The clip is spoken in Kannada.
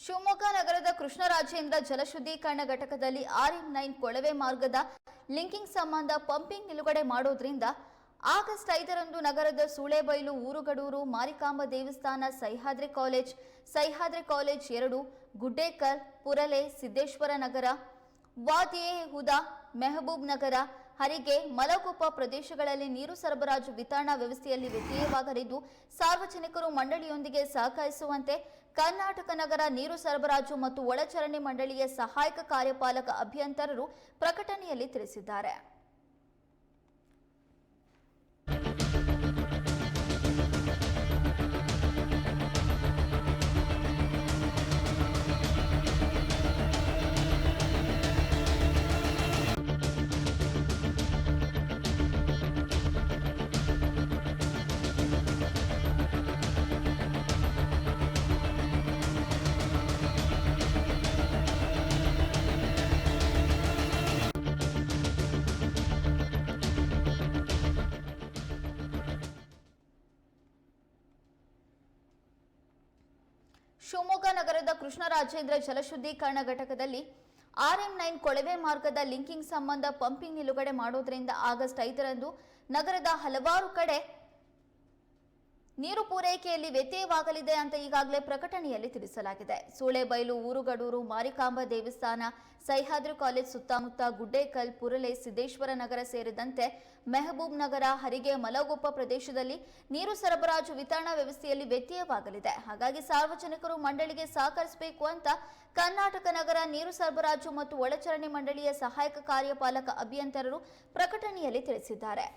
ಶಿವಮೊಗ್ಗ ನಗರದ ಕೃಷ್ಣರಾಜೇಂದ್ರ ಜಲಶುದ್ಧೀಕರಣ ಘಟಕದಲ್ಲಿ ಆರ್ ಎಂ ನೈನ್ ಕೊಳವೆ ಮಾರ್ಗದ ಲಿಂಕಿಂಗ್ ಸಂಬಂಧ ಪಂಪಿಂಗ್ ನಿಲುಗಡೆ ಮಾಡೋದ್ರಿಂದ ಆಗಸ್ಟ್ ಐದರಂದು ನಗರದ ಸೂಳೆಬೈಲು, ಊರುಗಡೂರು, ಮಾರಿಕಾಂಬ ದೇವಸ್ಥಾನ, ಸಹ್ಯಾದ್ರಿ ಕಾಲೇಜ್ ಸಹ್ಯಾದ್ರಿ ಕಾಲೇಜ್ ಎರಡು, ಗುಡ್ಡೇಕಲ್, ಪುರಲೆ, ಸಿದ್ದೇಶ್ವರ ನಗರ, ವಾದಿಯೇ ಹುದಾ, ಮೆಹಬೂಬ್ ನಗರ ಹರಿಗೆ ಮಲಗುಪ್ಪ ಪ್ರದೇಶಗಳಲ್ಲಿ ನೀರು ಸರಬರಾಜು ವಿತರಣಾ ವ್ಯವಸ್ಥೆಯಲ್ಲಿ ವ್ಯತ್ಯಯವಾಗಲಿದ್ದು ಸಾರ್ವಜನಿಕರು ಮಂಡಳಿಯೊಂದಿಗೆ ಸಹಕರಿಸುವಂತೆ ಕರ್ನಾಟಕ ನಗರ ನೀರು ಸರಬರಾಜು ಮತ್ತು ಒಳಚರಂಡಿ ಮಂಡಳಿಯ ಸಹಾಯಕ ಕಾರ್ಯಪಾಲಕ ಅಭಿಯಂತರರು ಪ್ರಕಟಣೆಯಲ್ಲಿ ತಿಳಿಸಿದ್ದಾರೆ. ಶಿವಮೊಗ್ಗ ನಗರದ ಕೃಷ್ಣರಾಜೇಂದ್ರ ಜಲಶುದ್ಧೀಕರಣ ಘಟಕದಲ್ಲಿ ಆರ್ಎಂ ನೈನ್ ಕೊಳವೆ ಮಾರ್ಗದ ಲಿಂಕಿಂಗ್ ಸಂಬಂಧ ಪಂಪಿಂಗ್ ನಿಲುಗಡೆ ಮಾಡೋದ್ರಿಂದ ಆಗಸ್ಟ್ ಐದರಂದು ನಗರದ ಹಲವಾರು ಕಡೆ ನೀರು ಪೂರೈಕೆಯಲ್ಲಿ ವ್ಯತ್ಯಯವಾಗಲಿದೆ ಅಂತ ಈಗಾಗಲೇ ಪ್ರಕಟಣೆಯಲ್ಲಿ ತಿಳಿಸಲಾಗಿದೆ. ಸೂಳೆಬೈಲು, ಊರುಗಡೂರು, ಮಾರಿಕಾಂಬ ದೇವಸ್ಥಾನ, ಸಹ್ಯಾದ್ರಿ ಕಾಲೇಜ್ ಸುತ್ತಮುತ್ತ ಗುಡ್ಡೇಕಲ್, ಪುರಲೆ, ಸಿದ್ದೇಶ್ವರ ನಗರ ಸೇರಿದಂತೆ ಮೆಹಬೂಬ್ ನಗರ, ಹರಿಗೆ, ಮಲಗೊಪ್ಪ ಪ್ರದೇಶದಲ್ಲಿ ನೀರು ಸರಬರಾಜು ವಿತರಣಾ ವ್ಯವಸ್ಥೆಯಲ್ಲಿ ವ್ಯತ್ಯಯವಾಗಲಿದೆ. ಹಾಗಾಗಿ ಸಾರ್ವಜನಿಕರು ಮಂಡಳಿಗೆ ಸಹಕರಿಸಬೇಕು ಅಂತ ಕರ್ನಾಟಕ ನಗರ ನೀರು ಸರಬರಾಜು ಮತ್ತು ಒಳಚರಣೆ ಮಂಡಳಿಯ ಸಹಾಯಕ ಕಾರ್ಯಪಾಲಕ ಅಭಿಯಂತರರು ಪ್ರಕಟಣೆಯಲ್ಲಿ ತಿಳಿಸಿದ್ದಾರೆ.